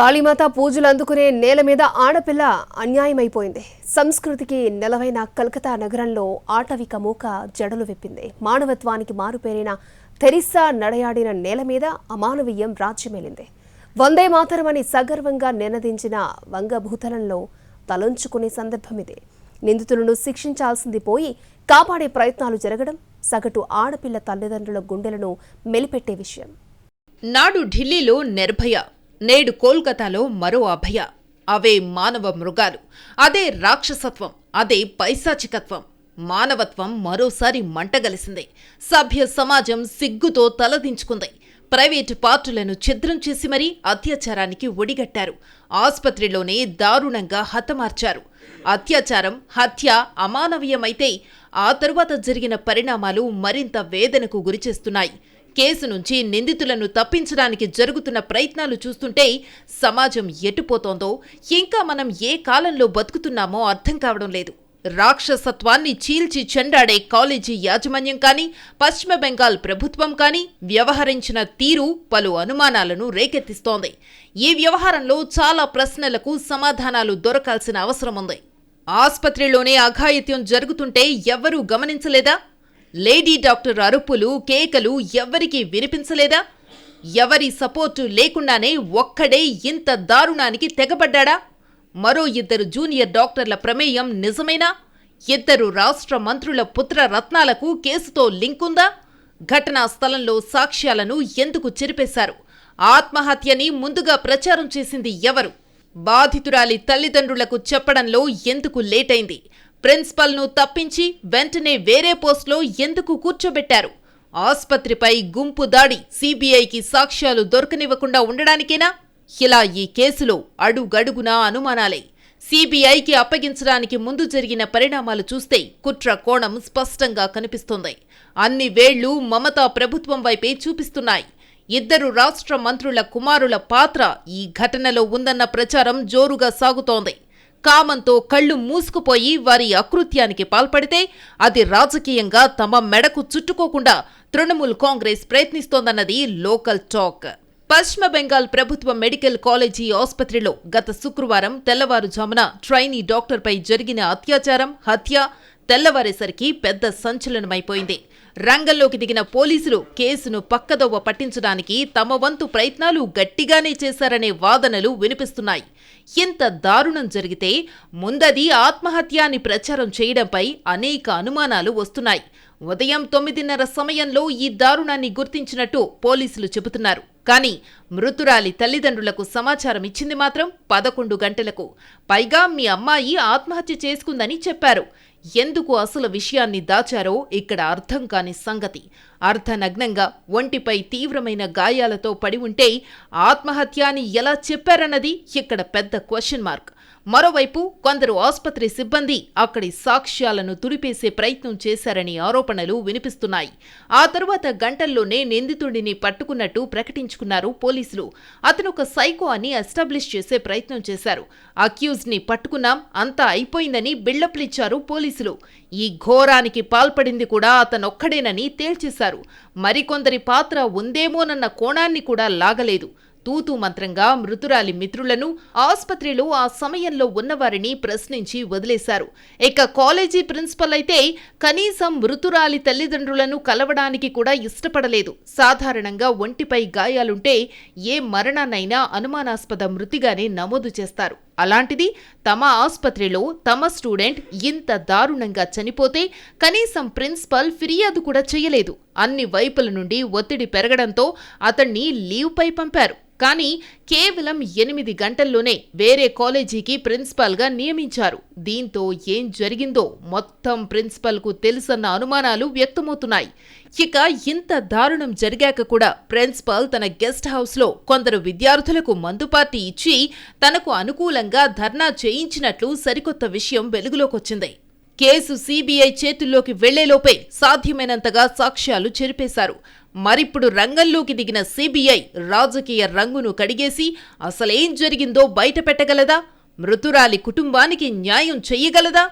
కాళీమాత పూజలు అందుకునే నేల మీద ఆడపిల్ల అన్యాయమైపోయింది. సంస్కృతికి నెలవైన కలకత్తా నగరంలో ఆటవిక మూక జడలు విప్పింది. మానవత్వానికి మారుపేరిన తెరిస్సా నడయాడిన నేల మీద అమానవీయం రాజ్యమేలింది. వందే మాతరమని సగర్వంగా నినదించిన వంగభూతలంలో తలంచుకునే సందర్భం ఇది. నిందితులను శిక్షించాల్సింది పోయి కాపాడే ప్రయత్నాలు జరగడం సగటు ఆడపిల్ల తల్లిదండ్రుల గుండెలను మెలిపెట్టే విషయం. నాడు ఢిల్లీలో నిర్భయ నేడు కోల్కతాలో మరో అభయ. అవే మానవ మృగాలు. అదే రాక్షసత్వం అదే పైశాచికత్వం. మానవత్వం మరోసారి మంటగలిసింది. సభ్య సమాజం సిగ్గుతో తలదించుకుంది. ప్రైవేటు పార్టులను ఛిద్రం చేసి మరీ అత్యాచారానికి ఒడిగట్టారు. ఆస్పత్రిలోనే దారుణంగా హతమార్చారు. అత్యాచారం హత్య అమానవీయమైతే ఆ తరువాత జరిగిన పరిణామాలు మరింత వేదనకు గురిచేస్తున్నాయి. కేసు నుంచి నిందితులను తప్పించడానికి జరుగుతున్న ప్రయత్నాలు చూస్తుంటే సమాజం ఎటుపోతోందో ఇంకా మనం ఏ కాలంలో బతుకుతున్నామో అర్థం కావడం లేదు. రాక్షసత్వాన్ని చీల్చి చెండాడే కాలేజీ యాజమాన్యం కానీ పశ్చిమ బెంగాల్ ప్రభుత్వం కానీ వ్యవహరించిన తీరు పలు అనుమానాలను రేకెత్తిస్తోంది. ఈ వ్యవహారంలో చాలా ప్రశ్నలకు సమాధానాలు దొరకాల్సిన అవసరం ఉంది. ఆస్పత్రిలోనే అఘాయిత్యం జరుగుతుంటే ఎవ్వరూ గమనించలేదా? లేడీ డాక్టర్ అరుపులు కేకలు ఎవ్వరికీ వినిపించలేదా? ఎవరి సపోర్టు లేకుండానే ఒక్కడే ఇంత దారుణానికి తెగబడ్డాడా మరో ఇద్దరు జూనియర్ డాక్టర్ల ప్రమేయం నిజమేనా? ఇద్దరు రాష్ట్ర మంత్రుల పుత్ర రత్నాలకు కేసుతో లింకుందా ఘటనా స్థలంలో సాక్ష్యాలను ఎందుకు చెరిపేశారు? ఆత్మహత్యని ముందుగా ప్రచారం చేసింది ఎవరు? బాధితురాలి తల్లిదండ్రులకు చెప్పడంలో ఎందుకు లేటైంది? ప్రిన్సిపల్ను తప్పించి వెంటనే వేరే పోస్ట్లో ఎందుకు కూర్చోబెట్టారు? ఆస్పత్రిపై గుంపు దాడి సిబిఐకి సాక్ష్యాలు దొరకనివ్వకుండా ఉండడానికేనా? ఇలా ఈ కేసులో అడుగడుగునా అనుమానాలే. సిబిఐకి అప్పగించడానికి ముందు జరిగిన పరిణామాలు చూస్తే కుట్ర కోణం స్పష్టంగా కనిపిస్తోంది. అన్ని వేళ్ళు మమతా ప్రభుత్వం వైపే చూపిస్తున్నాయి. ఇద్దరు రాష్ట్ర మంత్రుల కుమారుల పాత్ర ఈ ఘటనలో ఉందన్న ప్రచారం జోరుగా సాగుతోంది. కామంతో కళ్ళు మూసుకుపోయి వారి అకృత్యానికి పాల్పడితే అది రాజకీయంగా తమ మెడకు చుట్టుకోకుండా తృణమూల్ కాంగ్రెస్ ప్రయత్నిస్తోందన్నది లోకల్ టాక్. పశ్చిమ బెంగాల్ ప్రభుత్వ మెడికల్ కాలేజీ ఆసుపత్రిలో గత శుక్రవారం తెల్లవారుజామున ట్రైనీ డాక్టర్పై జరిగిన అత్యాచారం హత్య తెల్లవారేసరికి పెద్ద సంచలనమైపోయింది. రంగంలోకి దిగిన పోలీసులు కేసును పక్కదోవ పట్టించడానికి తమ వంతు ప్రయత్నాలు గట్టిగానే చేశారనే వాదనలు వినిపిస్తున్నాయి. ఇంత దారుణం జరిగితే ముందది ఆత్మహత్య అని ప్రచారం చేయడంపై అనేక అనుమానాలు వస్తున్నాయి. ఉదయం తొమ్మిదిన్నర సమయంలో ఈ దారుణాన్ని గుర్తించినట్టు పోలీసులు చెబుతున్నారు. కానీ మృతురాలి తల్లిదండ్రులకు సమాచారం ఇచ్చింది మాత్రం పదకొండు గంటలకు. పైగా మీ అమ్మాయి ఆత్మహత్య చేసుకుందని చెప్పారు. ఎందుకు అసలు విషయాన్ని దాచారో ఇక్కడ అర్థం కాని సంగతి. అర్ధనగ్నంగా ఒంటిపై తీవ్రమైన గాయాలతో పడి ఉంటే ఆత్మహత్య అని ఎలా చెప్పారన్నది ఇక్కడ పెద్ద క్వశ్చన్ మార్క్ మరోవైపు కొందరు ఆసుపత్రి సిబ్బంది అక్కడి సాక్ష్యాలను తుడిపేసే ప్రయత్నం చేశారని ఆరోపణలు వినిపిస్తున్నాయి. ఆ తరువాత గంటల్లోనే నిందితుడిని పట్టుకున్నట్టు ప్రకటించుకున్నారు పోలీసులు. అతను ఒక సైకో అని ఎస్టాబ్లిష్ చేసే ప్రయత్నం చేశారు. అక్యూజ్ని పట్టుకున్నాం అంతా అయిపోయిందని బిల్డప్లిచ్చారు పోలీసులు. ఈ ఘోరానికి పాల్పడింది కూడా అతనొక్కడేనని తేల్చేశారు. మరికొందరి పాత్ర ఉందేమోనన్న కోణాన్ని కూడా లాగలేదు. తూతూ మంత్రంగా మృతురాలి మిత్రులను ఆసుపత్రిలో ఆ సమయంలో ఉన్నవారిని ప్రశ్నించి వదిలేశారు. ఇక కాలేజీ ప్రిన్సిపల్ అయితే కనీసం మృతురాలి తల్లిదండ్రులను కలవడానికి కూడా ఇష్టపడలేదు. సాధారణంగా ఒంటిపై గాయాలుంటే ఏ మరణాన్నైనా అనుమానాస్పద మృతిగానే నమోదు చేస్తారు. అలాంటిది తమ ఆసుపత్రిలో తమ స్టూడెంట్ ఇంత దారుణంగా చనిపోతే కనీసం ప్రిన్సిపల్ ఫిర్యాదు కూడా చేయలేదు. అన్ని వైపుల నుండి ఒత్తిడి పెరగడంతో అతన్ని లీవ్పై పంపారు. కానీ కేవలం ఎనిమిది గంటల్లోనే వేరే కాలేజీకి ప్రిన్సిపాల్గా నియమించారు. దీంతో ఏం జరిగిందో మొత్తం ప్రిన్సిపల్కు తెలుసన్న అనుమానాలు వ్యక్తమవుతున్నాయి. ఇక ఇంత దారుణం జరిగాక కూడా ప్రిన్సిపల్ తన గెస్ట్ హౌస్లో కొందరు విద్యార్థులకు మందు పార్టీ ఇచ్చి తనకు అనుకూలంగా ధర్నా చేయించినట్లు సరికొత్త విషయం వెలుగులోకొచ్చింది. కేసు సీబీఐ చేతుల్లోకి వెళ్ళేలోపే సాధ్యమైనంతగా సాక్ష్యాలు చెరిపేశారు. మరిప్పుడు రంగంలోకి దిగిన సీబీఐ రాజకీయ రంగును కడిగేసి అసలేం జరిగిందో బయటపెట్టగలదా మృతురాలి కుటుంబానికి న్యాయం చెయ్యగలదా?